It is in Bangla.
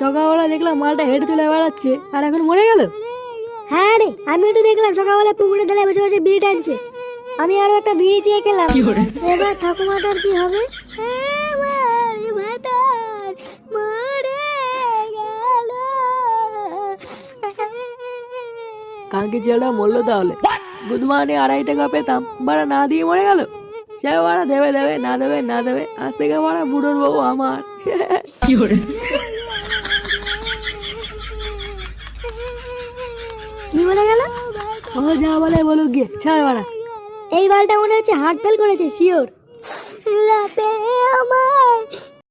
সকালবেলা দেখলাম মালটা হেঁটে চলে বেড়াচ্ছে আর এখন মরে গেল? হ্যাঁ রে আমিও তো দেখলাম সকালবেলা পুকুরে ধারে বসে বসে বিড়ি টানছে আমি আরও একটা বিড়ি চেয়ে খেলাম। এবার ঠাকুমাটার কি হবে? কালকে ছেলেটা মরলো তাহলে। বুধবারে আড়াই টাকা পেতাম বাড়া না দিয়ে মরে গেল? সে বাড়া দেবে দেবে না দেবে না দেবে। আজ থেকে বাড়া বুড়োর বউ আমার। কি বলে গেল? ও যা বলে বলুক গিয়ে ছাড় বাড়া এই বালটা মনে হচ্ছে হার্ট ফেল করেছে শিওর। রাতে